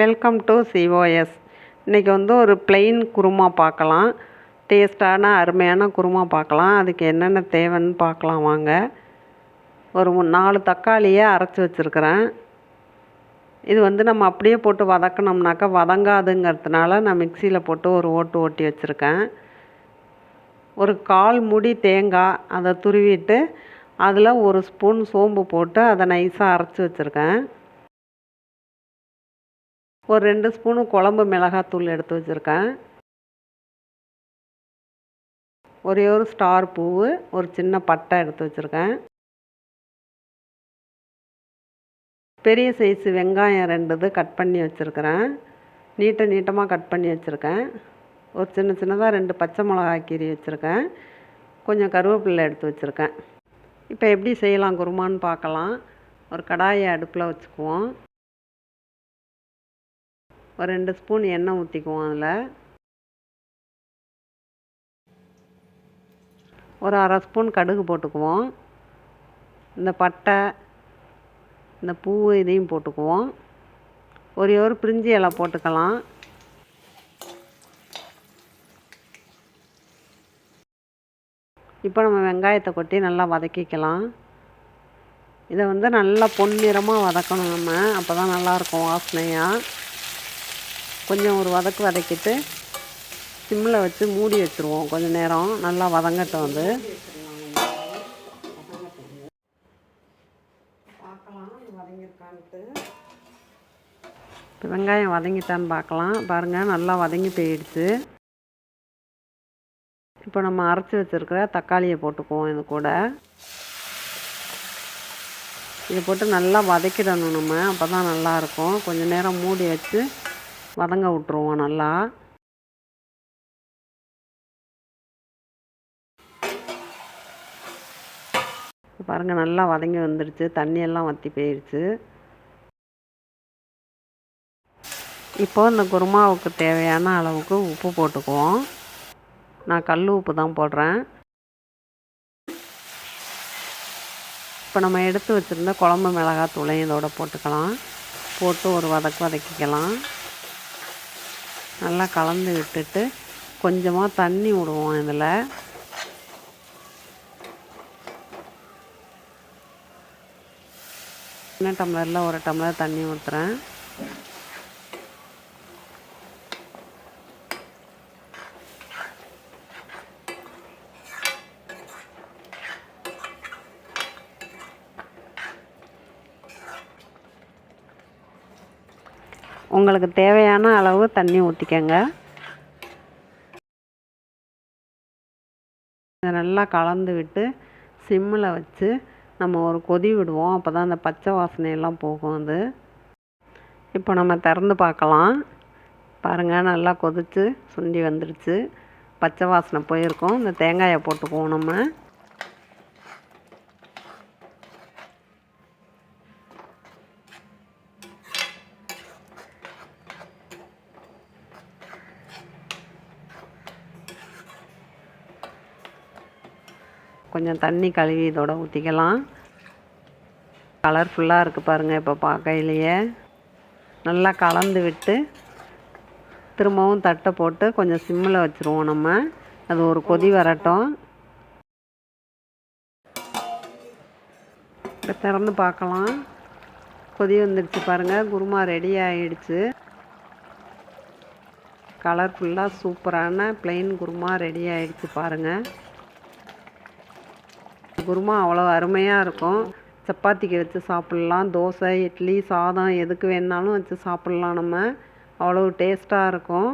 Welcome to COS இன்றைக்கி வந்து ஒரு பிளெயின் குருமா பார்க்கலாம். டேஸ்ட்டான அருமையான குருமா பார்க்கலாம். அதுக்கு என்னென்ன தேவைன்னு பார்க்கலாம் வாங்க. ஒரு நாலு தக்காளியை அரைச்சி வச்சுருக்கிறேன். இது வந்து நம்ம அப்படியே போட்டு வதக்கினோம்னாக்கா வதங்காதுங்கிறதுனால நான் மிக்சியில் போட்டு ஒரு ஓட்டு ஓட்டி வச்சுருக்கேன். ஒரு கால் முடி தேங்காய் அதை துருவிட்டு அதில் ஒரு ஸ்பூன் சோம்பு போட்டு அதை நைஸாக அரைச்சி வச்சுருக்கேன். ஒரு ரெண்டு ஸ்பூனு குழம்பு மிளகாத்தூள் எடுத்து வச்சுருக்கேன். ஒரே ஒரு ஸ்டார் பூவு ஒரு சின்ன பட்டை எடுத்து வச்சுருக்கேன். பெரிய சைஸு வெங்காயம் ரெண்டு இது கட் பண்ணி வச்சுருக்கிறேன். நீட்ட நீட்டமாக கட் பண்ணி வச்சுருக்கேன். ஒரு சின்ன சின்னதாக ரெண்டு பச்சை மிளகாய் கீரி வச்சுருக்கேன். கொஞ்சம் கருவேப்பிலை எடுத்து வச்சுருக்கேன். இப்போ எப்படி செய்யலாம் குருமான்னு பார்க்கலாம். ஒரு கடாயை அடுப்பில் வச்சுக்குவோம். ஒரு ரெண்டு ஸ்பூன் எண்ணெய் ஊற்றிக்குவோம் அதில். ஒரு அரை ஸ்பூன் கடுகு போட்டுக்குவோம். இந்த பட்டை இந்த பூ இதையும் போட்டுக்குவோம். ஒரே ஒரு பிரிஞ்சி இலை போட்டுக்கலாம். இப்போ நம்ம வெங்காயத்தை கொட்டி நல்லா வதக்கிக்கலாம். இதை வந்து நல்லா பொன்னிறமாக வதக்கணும் நம்ம. அப்போ தான் நல்லாயிருக்கும் வாசனையாக கொஞ்சம் ஒரு வதக்கு வதக்கிட்டு சிம்மில் வச்சு மூடி வச்சுருவோம் கொஞ்சம் நேரம். நல்லா வதங்கட்டும் வந்து வெங்காயம் வதங்கிட்டான்னு பார்க்கலாம். பாருங்கள் நல்லா வதங்கி போயிடுச்சு. இப்போ நம்ம அரைச்சி வச்சுருக்கிற தக்காளியை போட்டுக்குவோம் இது கூட. இதை போட்டு நல்லா வதக்கிடணும் நம்ம அப்போ தான் நல்லாயிருக்கும் கொஞ்சம் நேரம் மூடி வச்சு வதங்க விட்ருவோம் நல்லா. பாருங்கள் நல்லா வதங்கி வந்துடுச்சு தண்ணியெல்லாம் வற்றி போயிடுச்சு இப்போ இந்த குருமாவுக்கு தேவையான அளவுக்கு உப்பு போட்டுக்குவோம். நான் கல் உப்பு தான் போடுறேன். இப்போ நம்ம எடுத்து வச்சுருந்த குழம்பு மிளகாய் தூளையும் இதோட போட்டுக்கலாம். போட்டு ஒரு வதக்கு வதக்கிக்கலாம். நல்லா கலந்து விட்டுட்டு கொஞ்சமாக தண்ணி விடுவோம் இதில். சின்ன டம்ளரில் ஒரு டம்ளர் தண்ணி ஊற்றுறேன் உங்களுக்கு தேவையான அளவு தண்ணி ஊற்றிக்கங்க இதை நல்லா கலந்து விட்டு சிம்மில் வச்சு நம்ம ஒரு கொதி விடுவோம். அப்போ தான் அந்த பச்சை வாசனையெல்லாம் போகும் அது. இப்போ நம்ம திறந்து பார்க்கலாம். பாருங்கள் நல்லா கொதிச்சு சுண்டி வந்துடுச்சு பச்சை வாசனை போயிருக்கோம். இந்த தேங்காயை போட்டுக்குவோம் நம்ம. கொஞ்சம் தண்ணி கழுவி இதோட ஊற்றிக்கலாம் கலர்ஃபுல்லாக இருக்குது பாருங்கள் இப்போ பார்க்கையிலேயே. நல்லா கலந்து விட்டு திரும்பவும் தட்டை போட்டு கொஞ்சம் சிம்மில் வச்சுருவோம் நம்ம. அது ஒரு கொதி வரட்டும். இப்போ திறந்து பார்க்கலாம். கொதி வந்துடுச்சு பாருங்கள் குருமா ரெடி ஆகிடுச்சு கலர்ஃபுல்லாக சூப்பரான பிளெயின் குருமா ரெடி ஆகிடுச்சு பாருங்கள் குருமா அவ்வளோ அருமையாக இருக்கும். சப்பாத்திக்கு வச்சு சாப்பிட்லாம். தோசை இட்லி சாதம் எதுக்கு வேணாலும் வச்சு சாப்பிட்லாம் நம்ம. அவ்வளோ டேஸ்ட்டாக இருக்கும்.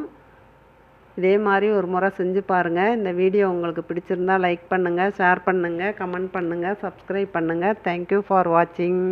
இதே மாதிரி ஒரு முறை செஞ்சு பாருங்கள் இந்த வீடியோ உங்களுக்கு பிடிச்சிருந்தா லைக் பண்ணுங்கள் ஷேர் பண்ணுங்கள் கமெண்ட் பண்ணுங்கள் சப்ஸ்கிரைப் பண்ணுங்கள் தேங்க்யூ ஃபார் வாட்சிங்